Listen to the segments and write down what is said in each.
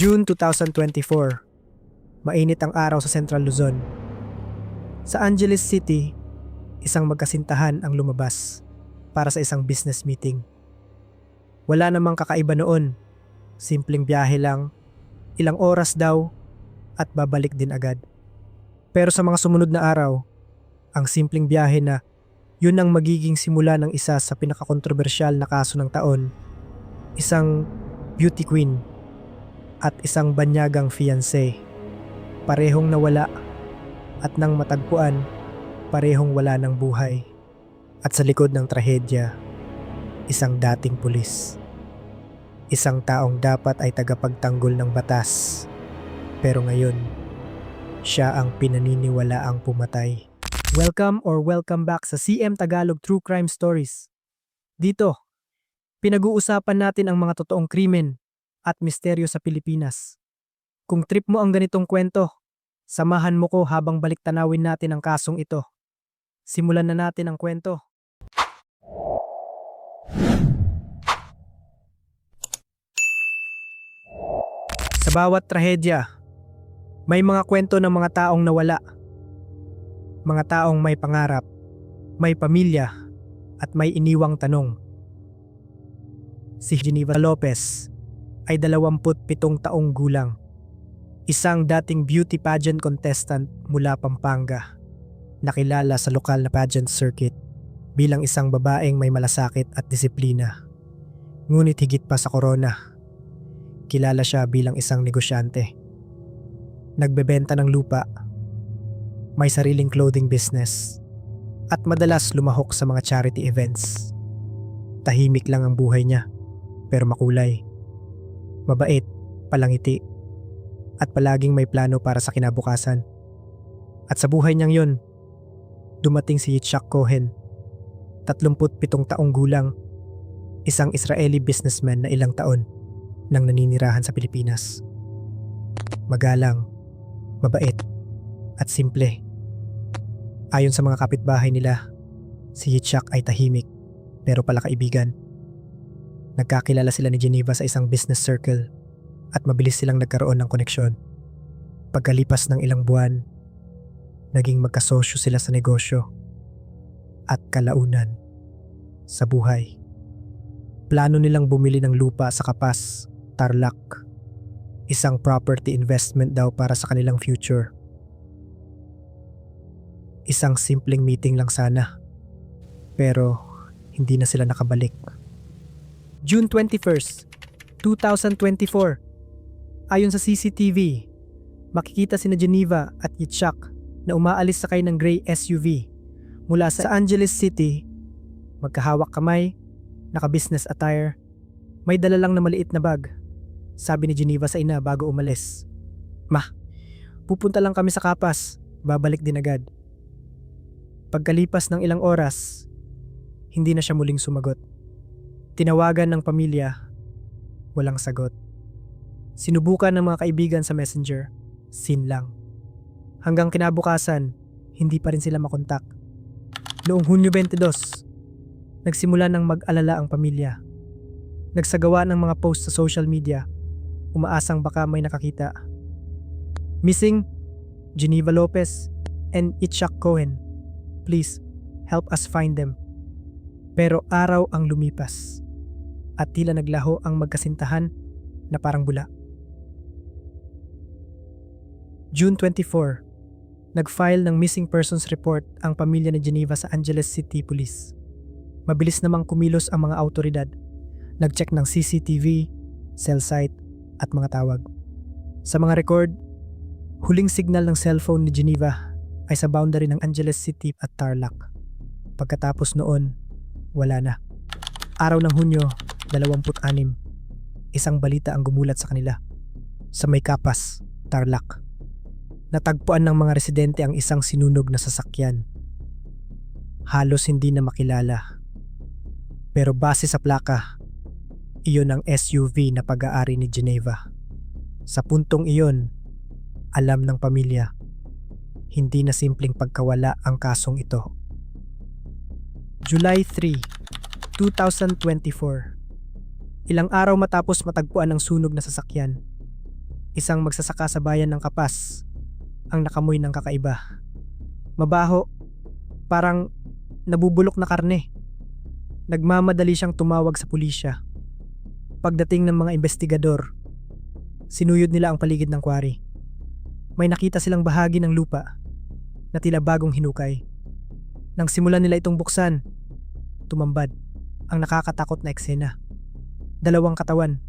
June 2024. Mainit ang araw sa Central Luzon. Sa Angeles City, isang magkasintahan ang lumabas para sa isang business meeting. Wala namang kakaiba noon. Simpleng biyahe lang, ilang oras daw, at babalik din agad. Pero sa mga sumunod na araw, ang simpleng biyahe na yun ang magiging simula ng isa sa pinakakontrobersyal na kaso ng taon, isang beauty queen at isang banyagang fiancé. Parehong nawala at nang matagpuan, parehong wala ng buhay. At sa likod ng trahedya, isang dating pulis. Isang taong dapat ay tagapagtanggol ng batas. Pero ngayon, siya ang pinaniniwala ang pumatay. Welcome or welcome back sa CM Tagalog True Crime Stories. Dito, pinag-uusapan natin ang mga totoong krimen at misteryo sa Pilipinas. Kung trip mo ang ganitong kwento, samahan mo ko habang balik tanawin natin ang kasong ito. Simulan na natin ang kwento. Sa bawat trahedya, may mga kwento ng mga taong nawala. Mga taong may pangarap, may pamilya, at may iniwang tanong. Si Geneva Lopez ay 27 taong gulang. Isang dating beauty pageant contestant mula Pampanga. Nakilala sa lokal na pageant circuit bilang isang babaeng may malasakit at disiplina. Ngunit higit pa sa corona, kilala siya bilang isang negosyante. Nagbebenta ng lupa, may sariling clothing business, at madalas lumahok sa mga charity events. Tahimik lang ang buhay niya, pero makulay. Mabait, palangiti, at palaging may plano para sa kinabukasan. At sa buhay niyang yun, dumating si Yitzhak Cohen, 37 taong gulang, isang Israeli businessman na ilang taon nang naninirahan sa Pilipinas. Magalang, mabait, at simple. Ayon sa mga kapitbahay nila, si Yitzhak ay tahimik pero pala kaibigan. Nagkakilala sila ni Geneva sa isang business circle at mabilis silang nagkaroon ng koneksyon. Pagkalipas ng ilang buwan, naging magkasosyo sila sa negosyo at kalaunan sa buhay. Plano nilang bumili ng lupa sa Kapas, Tarlac. Isang property investment daw para sa kanilang future. Isang simpleng meeting lang sana. Pero hindi na sila nakabalik. June 21st, 2024. Ayon sa CCTV, makikita sina Geneva at Yitzhak na umaalis sakay ng gray SUV mula sa Angeles City. Magkahawak kamay, naka-business attire, may dala lang na maliit na bag. Sabi ni Geneva sa ina bago umalis. Ma, pupunta lang kami sa Kapas, babalik din agad. Pagkalipas ng ilang oras, hindi na siya muling sumagot. Tinawagan ng pamilya, walang sagot. Sinubukan ng mga kaibigan sa messenger, sin lang. Hanggang kinabukasan, hindi pa rin sila makontak. Noong Hunyo 22, nagsimula ng mag-alala ang pamilya. Nagsagawa ng mga post sa social media, umaasang baka may nakakita. Missing, Geneva Lopez and Itchak Cohen. Please, help us find them. Pero araw ang lumipas at tila naglaho ang magkasintahan na parang bula. June 24, nag-file ng missing persons report ang pamilya ni Geneva sa Angeles City Police. Mabilis namang kumilos ang mga autoridad. Nag-check ng CCTV, cell site, at mga tawag. Sa mga record, huling signal ng cellphone ni Geneva ay sa boundary ng Angeles City at Tarlac. Pagkatapos noon, wala na. Araw ng Hunyo, 26. Isang balita ang gumulat sa kanila. Sa may kapas, Tarlac. Natagpuan ng mga residente ang isang sinunog na sasakyan. Halos hindi na makilala. Pero base sa plaka, iyon ang SUV na pag-aari ni Geneva. Sa puntong iyon, alam ng pamilya, hindi na simpleng pagkawala ang kasong ito. July 3, 2024 Ilang araw matapos matagpuan ang sunog na sasakyan, Isang magsasaka sa bayan ng Kapas ang nakamoy ng kakaiba. Mabaho, parang nabubulok na karne. Nagmamadali siyang tumawag sa pulisya. Pagdating ng mga investigador, sinuyod nila ang paligid ng kwari. May nakita silang bahagi ng lupa na tila bagong hinukay. Nang simulan nila itong buksan, tumambad ang nakakatakot na eksena. Dalawang katawan,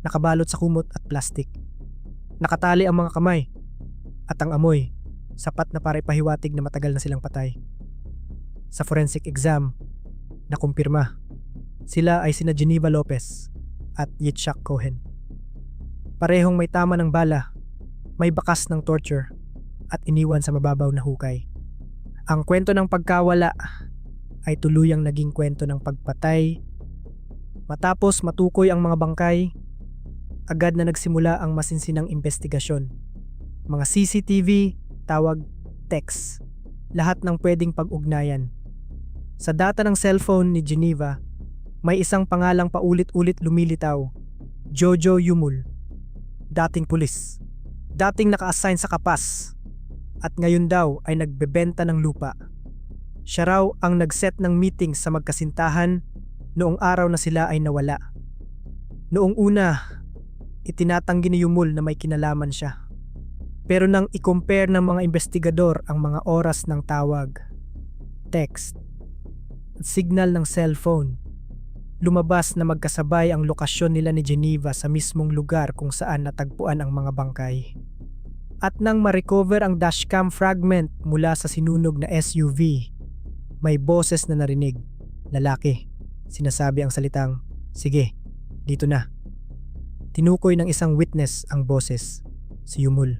nakabalot sa kumot at plastik. Nakatali ang mga kamay at ang amoy, sapat na para ipahiwatig na matagal na silang patay. Sa forensic exam, nakumpirma, sila ay sina Geneva Lopez at Yitzhak Cohen. Parehong may tama ng bala, may bakas ng torture at iniwan sa mababaw na hukay. Ang kwento ng pagkawala ay tuluyang naging kwento ng pagpatay. Matapos matukoy ang mga bangkay, agad na nagsimula ang masinsinang investigasyon. Mga CCTV, tawag, text, lahat ng pwedeng pag-ugnayan. Sa data ng cellphone ni Geneva, may isang pangalang paulit-ulit lumilitaw, Jojo Yumul, dating pulis, dating naka-assign sa kapas, at ngayon daw ay nagbebenta ng lupa. Siya raw ang nag-set ng meeting sa magkasintahan noong araw na sila ay nawala. Noong una, itinatanggi ni Yumul na may kinalaman siya. Pero nang i-compare ng mga investigador ang mga oras ng tawag, text, at signal ng cellphone, lumabas na magkasabay ang lokasyon nila ni Geneva sa mismong lugar kung saan natagpuan ang mga bangkay. At nang ma-recover ang dashcam fragment mula sa sinunog na SUV, may boses na narinig. Lalaki. Sinasabi ang salitang, Sige, dito na. Tinukoy ng isang witness ang boses, si Yumul.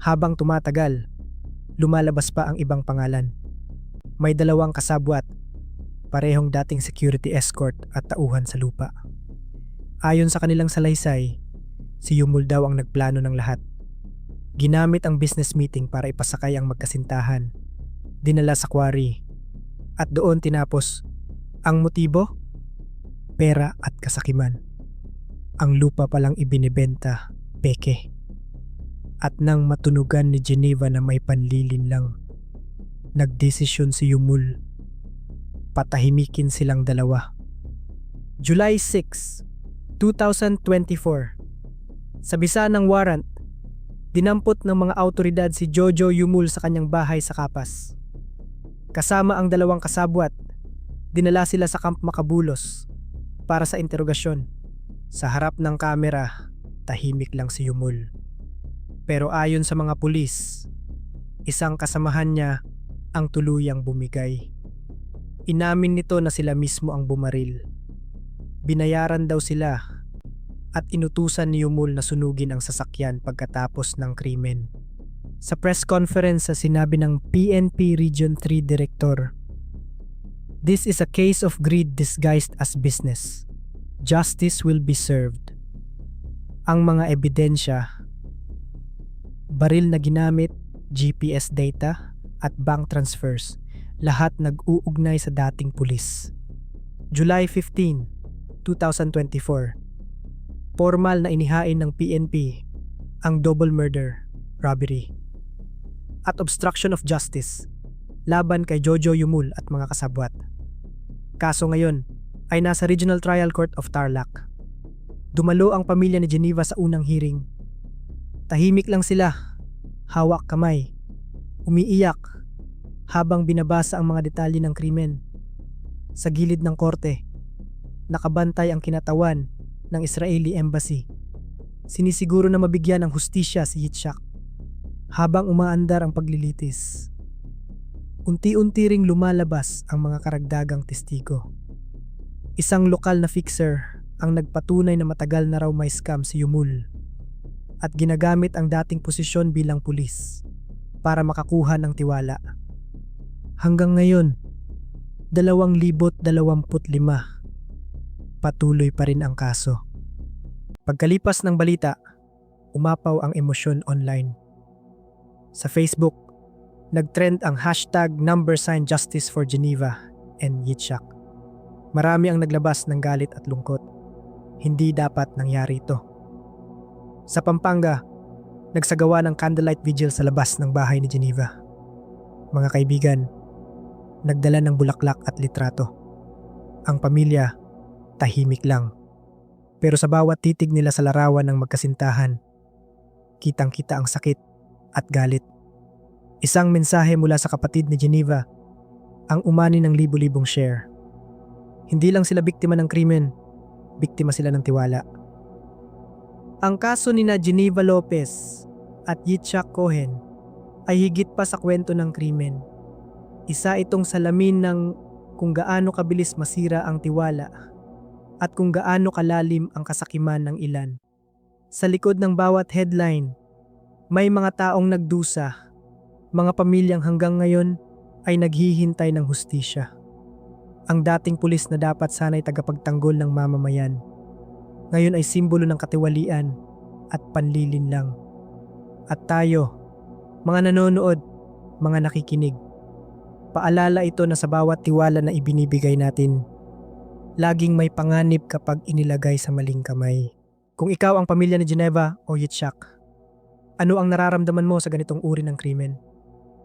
Habang tumatagal, lumalabas pa ang ibang pangalan. May dalawang kasabwat, parehong dating security escort at tauhan sa lupa. Ayon sa kanilang salaysay, si Yumul daw ang nagplano ng lahat. Ginamit ang business meeting para ipasakay ang magkasintahan. Dinala sa quarry. At doon tinapos. Ang motibo? Pera at kasakiman. Ang lupa palang ibinibenta, peke. At nang matunugan ni Geneva na may panlilin lang, nagdesisyon si Yumul. Patahimikin silang dalawa. July 6, 2024 Sa bisa ng warrant, Dinampot ng mga autoridad si Jojo Yumul sa kanyang bahay sa Kapas. Kasama ang dalawang kasabwat, dinala sila sa Camp Makabulos para sa interogasyon. Sa harap ng kamera, tahimik lang si Yumul. Pero ayon sa mga pulis, isang kasamahan niya ang tuluyang bumigay. Inamin nito na sila mismo ang bumaril. Binayaran daw sila at inutusan ni Yumul na sunugin ang sasakyan pagkatapos ng krimen. Sa press conference sa sinabi ng PNP Region 3 Director, This is a case of greed disguised as business. Justice will be served. Ang mga ebidensya, baril na ginamit, GPS data, at bank transfers, lahat nag-uugnay sa dating pulis. July 15, 2024 formal na inihain ng PNP ang double murder, robbery, at obstruction of justice laban kay Jojo Yumul at mga kasabwat. Kaso ngayon ay nasa Regional Trial Court of Tarlac. Dumalo ang pamilya ni Geneva sa unang hearing. Tahimik lang sila, hawak kamay, umiiyak habang binabasa ang mga detalye ng krimen. Sa gilid ng korte, nakabantay ang kinatawan ng Israeli Embassy. Sinisiguro na mabigyan ng hustisya si Yitzhak habang umaandar ang paglilitis. Unti-unti ring lumalabas ang mga karagdagang testigo. Isang lokal na fixer ang nagpatunay na matagal na raw may scam si Yumul at ginagamit ang dating posisyon bilang pulis para makakuha ng tiwala. Hanggang ngayon, 2025 patuloy pa rin ang kaso. Pagkalipas ng balita, umapaw ang emosyon online. Sa Facebook, nagtrend ang hashtag number sign justice for Geneva and Yitzhak. Marami ang naglabas ng galit at lungkot. Hindi dapat nangyari ito. Sa Pampanga, nagsagawa ng candlelight vigil sa labas ng bahay ni Geneva. Mga kaibigan, nagdala ng bulaklak at litrato. Ang pamilya, tahimik lang. Pero sa bawat titig nila sa larawan ng magkasintahan, kitang-kita ang sakit at galit. Isang mensahe mula sa kapatid ni Geneva, ang umani ng libu-libong share. Hindi lang sila biktima ng krimen, biktima sila ng tiwala. Ang kaso ni na Geneva Lopez at Yitzhak Cohen ay higit pa sa kwento ng krimen. Isa itong salamin ng kung gaano kabilis masira ang tiwala at kung gaano kalalim ang kasakiman ng ilan. Sa likod ng bawat headline, may mga taong nagdusa, mga pamilyang hanggang ngayon ay naghihintay ng hustisya. Ang dating pulis na dapat sana'y tagapagtanggol ng mamamayan, ngayon ay simbolo ng katiwalian at panlilin lang. At tayo, mga nanonood, mga nakikinig, paalala ito na sa bawat tiwala na ibinibigay natin, laging may panganib kapag inilagay sa maling kamay. Kung ikaw ang pamilya ni Geneva o Yitzhak, ano ang nararamdaman mo sa ganitong uri ng krimen?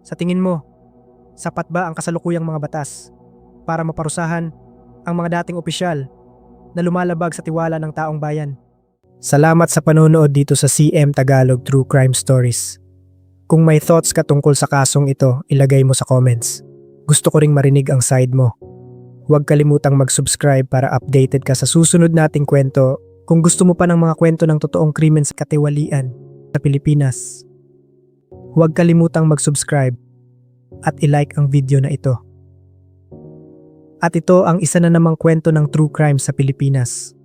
Sa tingin mo, sapat ba ang kasalukuyang mga batas para maparusahan ang mga dating opisyal na lumalabag sa tiwala ng taong bayan? Salamat sa panonood dito sa CM Tagalog True Crime Stories. Kung may thoughts ka tungkol sa kasong ito, ilagay mo sa comments. Gusto ko ring marinig ang side mo. Huwag kalimutang mag-subscribe para updated ka sa susunod nating kwento kung gusto mo pa ng mga kwento ng totoong krimen sa katiwalian sa Pilipinas. Huwag kalimutang mag-subscribe at ilike ang video na ito. At ito ang isa na namang kwento ng true crime sa Pilipinas.